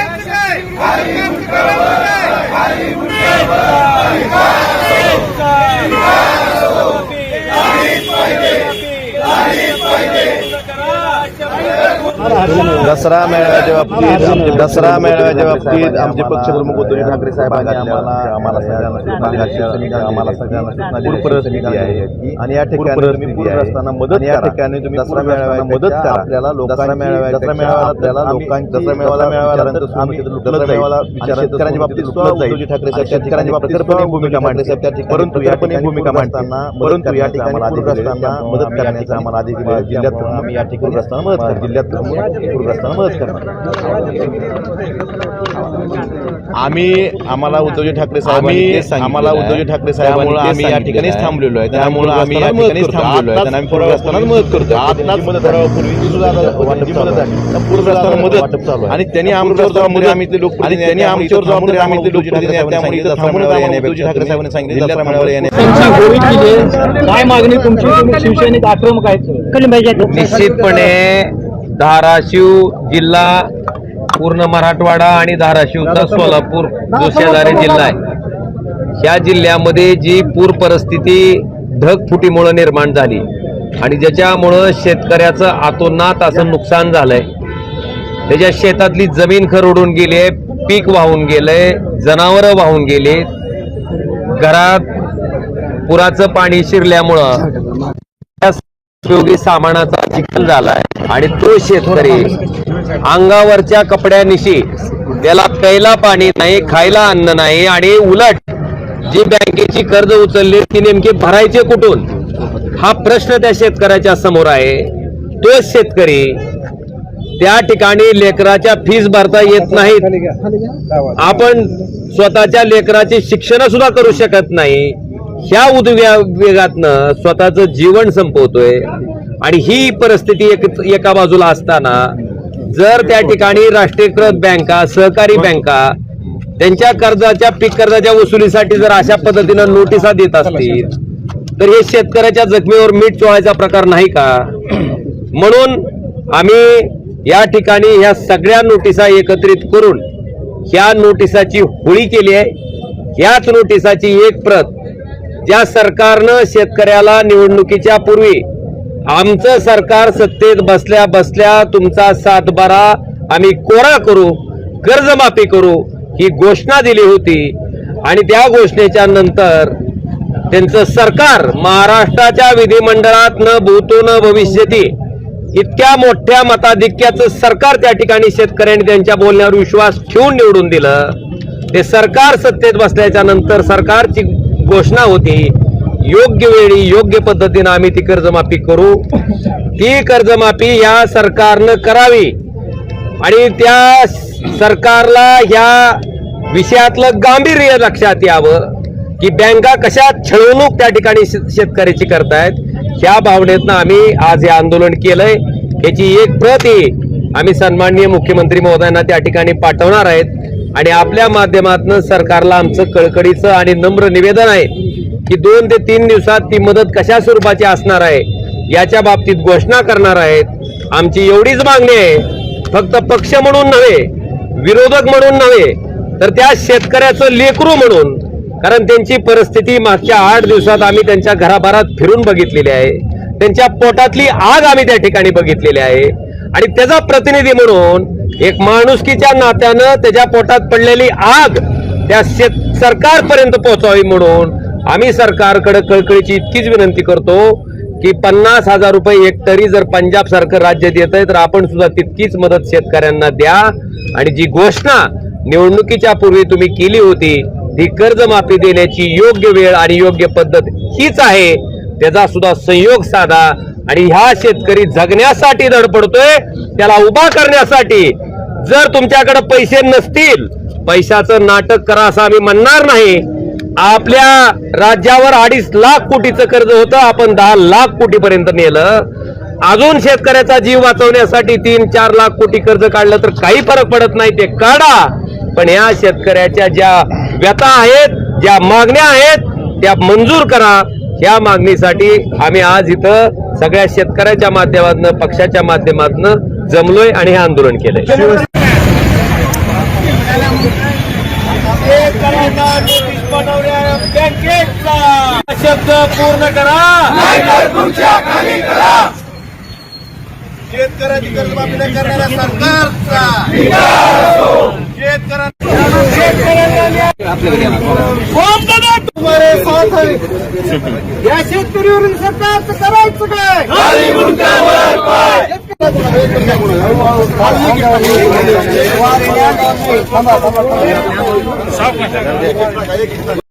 Hari Mutkavala! Hari Mutkavala! Dussehra मेळाव्याच्या बाबतीत दसरा मेळाव्याच्या बाबतीत आमचे पक्षप्रमुख उद्धव ठाकरे साहेबांनी आम्हाला आम्हाला सगळ्यांना. आम्हाला सगळ्यांना आहे. आणि या ठिकाणी पूरग्रस्तांना मदत या ठिकाणी तुम्ही दसरा मदत करा आपल्याला लोकांना मेळाव्या दसरा आपल्याला लोकांची दसरा मेळाव्याला शेतकऱ्यांच्या बाबतीत उद्धवजी ठाकरे साहेब शेतकऱ्यांच्या बाबतीत भूमिका मांडली साहेब त्या ठिकाणी परंतु या ठिकाणी भूमिका मांडताना परंतु या ठिकाणी पूरग्रस्तांना मदत करण्याचा आम्हाला अधिक जिल्ह्यात आम्ही या ठिकाणी मदत करणार जिल्ह्यात पूरग्रस्तांना मदत करणार. आम्ही आम्हाला उद्धवजी ठाकरे साहेबांनी आम्हाला उद्धवजी ठाकरे साहेबांमुळे आम्ही या ठिकाणीच थांबलेलो आहे. त्यामुळे आम्ही या ठिकाणीच थांबलेलो आहे. आम्ही पूरग्रस्तांनाच मदत करतो आताच मदत पूर्वी सुद्धा वाटप चालू आहे. पूरग्रस्तांना मदत वाटप चालू आहे. आणि त्यांनी आमच्यावर जबाबदारी आम्ही इथले लोक आणि त्यांनी आमच्यावर जबाबदारी आम्ही इथले लोक त्यामुळे इथं थांबून उद्धवजी ठाकरे साहेबांनी सांगितलं दसरा मेळाव्याला येणे. काय मागणी तुमची? शिवसैनिक आक्रमक आहेत निश्चितपणे धाराशिव जिल्हा पूर्ण मराठवाडा आणि धाराशिवचा सोलापूर जो शेजारी जिल्हा आहे. ह्या जिल्ह्यामध्ये जी पूर परिस्थिती ढगफुटीमुळं निर्माण झाली आणि ज्याच्यामुळं शेतकऱ्याचं आतोनात असं नुकसान झालंय त्याच्या शेतातली जमीन खरडून गेली आहे पीक वाहून गेलंय जनावरं वाहून गेले घरात पुराचं पाणी शिरल्यामुळं उपयोगी सामानाचा चिखल झालाय. आणि तो शेतकरी अंगावरच्या कपड्यानिशी त्याला प्यायला पाणी नाही खायला अन्न नाही आणि उलट जी बँकेची कर्ज उचलली ती नेमकी भरायचे कुठून? हा प्रश्न त्या शेतकऱ्याच्या समोर आहे. तोच शेतकरी त्या ठिकाणी लेकराच्या फीस भरता येत नाहीत. आपण स्वतःच्या लेकराचे शिक्षण सुद्धा करू शकत नाही. ह्या उद्वेगातनं स्वतःचं जीवन संपवतोय आणि ही परिस्थिती एक एका बाजूला असताना जर त्या ठिकाणी राष्ट्रीयकृत बँका सहकारी बँका त्यांच्या कर्जाच्या पीक कर्जाच्या वसुलीसाठी जर अशा पद्धतीनं नोटिसा देत असतील तर हे शेतकऱ्याच्या जखमीवर मीठ चोळायचा प्रकार नाही का? म्हणून आम्ही या ठिकाणी ह्या सगळ्या नोटिसा एकत्रित करून ह्या नोटिसाची होळी केली आहे. ह्याच नोटिसाची एक प्रत ज्या सरकारनं शेतकऱ्याला निवडणुकीच्या पूर्वी आमचं सरकार सत्तेत बसल्या बसल्या तुमचा सातबारा आम्ही कोरा करू कर्जमाफी करू ही घोषणा दिली होती. आणि त्या घोषणेच्या नंतर त्यांचं सरकार महाराष्ट्राच्या विधिमंडळात न भूतो न भविष्यती इतक्या मोठ्या मताधिक्याचं सरकार त्या ठिकाणी शेतकऱ्यांनी त्यांच्या बोलण्यावर विश्वास ठेवून निवडून दिलं. ते सरकार सत्तेत बसल्याच्या नंतर सरकारची घोषणा होती योग्य वेळी योग्य पद्धतीनं आम्ही ती कर्जमाफी करू. ती कर्जमाफी या सरकारनं करावी. आणि त्या सरकारला ह्या विषयातलं गांभीर्य लक्षात यावं की बँका कशा छळवणूक त्या ठिकाणी शे- शेतकऱ्याची करतायत ह्या भावनेतनं आम्ही आज हे आंदोलन केलंय. याची एक प्रत आम्ही सन्माननीय मुख्यमंत्री महोदयांना त्या ठिकाणी पाठवणार आहेत. आणि आपल्या माध्यमातून सरकारला आमचं कळकळीचं आणि नम्र निवेदन आहे की दोन ते तीन दिवसात ती मदत कशा स्वरूपाची असणार आहे याच्या बाबतीत घोषणा करणार आहेत. आमची एवढीच मागणी आहे फक्त पक्ष म्हणून नव्हे विरोधक म्हणून नव्हे तर त्या शेतकऱ्याचं लेकरू म्हणून कारण त्यांची परिस्थिती मागच्या आठ दिवसात आम्ही त्यांच्या घराभरात फिरून बघितलेली आहे. त्यांच्या पोटातली आग आम्ही त्या ठिकाणी बघितलेली आहे. आणि त्याचा प्रतिनिधी म्हणून एक माणुसकीच्या नात्यानं त्याच्या पोटात पडलेली आग त्या शेत सरकारपर्यंत पोहोचावी म्हणून आम्ही सरकारकडे कळकळीची इतकीच विनंती करतो की पन्नास हजार रुपये हेक्टरी जर पंजाब सरकार राज्य देत आहे तर आपण सुद्धा तितकीच मदत शेतकऱ्यांना द्या. आणि जी घोषणा निवडणुकीच्या पूर्वी तुम्ही केली होती ती कर्जमाफी देण्याची योग्य वेळ आणि योग्य पद्धत हीच आहे. त्याचा सुद्धा संयोग साधा. आणि ह्या शेतकरी जगण्यासाठी धडपडतोय त्याला उभा करण्यासाठी जर तुमच्याकडे पैसे नसतील पैशाचं नाटक करा असं आम्ही म्हणणार नाही. आपल्या राज्यावर अडीच लाख कोटीचं कर्ज होतं आपण दहा लाख कोटीपर्यंत नेलं. अजून शेतकऱ्याचा जीव वाचवण्यासाठी तीन चार लाख कोटी कर्ज काढलं तर काही फरक पडत नाही ते काढा. पण या शेतकऱ्याच्या ज्या व्यथा आहेत ज्या मागण्या आहेत त्या मंजूर करा. या मागणीसाठी आम्ही आज इथं सगळ्या शेतकऱ्याच्या माध्यमातून पक्षाच्या माध्यमातून जमलोय आणि हे आंदोलन केलंय. शब्द पूर्ण करा शेतकऱ्याची कर्जमाफी करणाऱ्या सरकारचा शेतकऱ्यांना या शेतकरीवरून सरकारचं करायचं काय?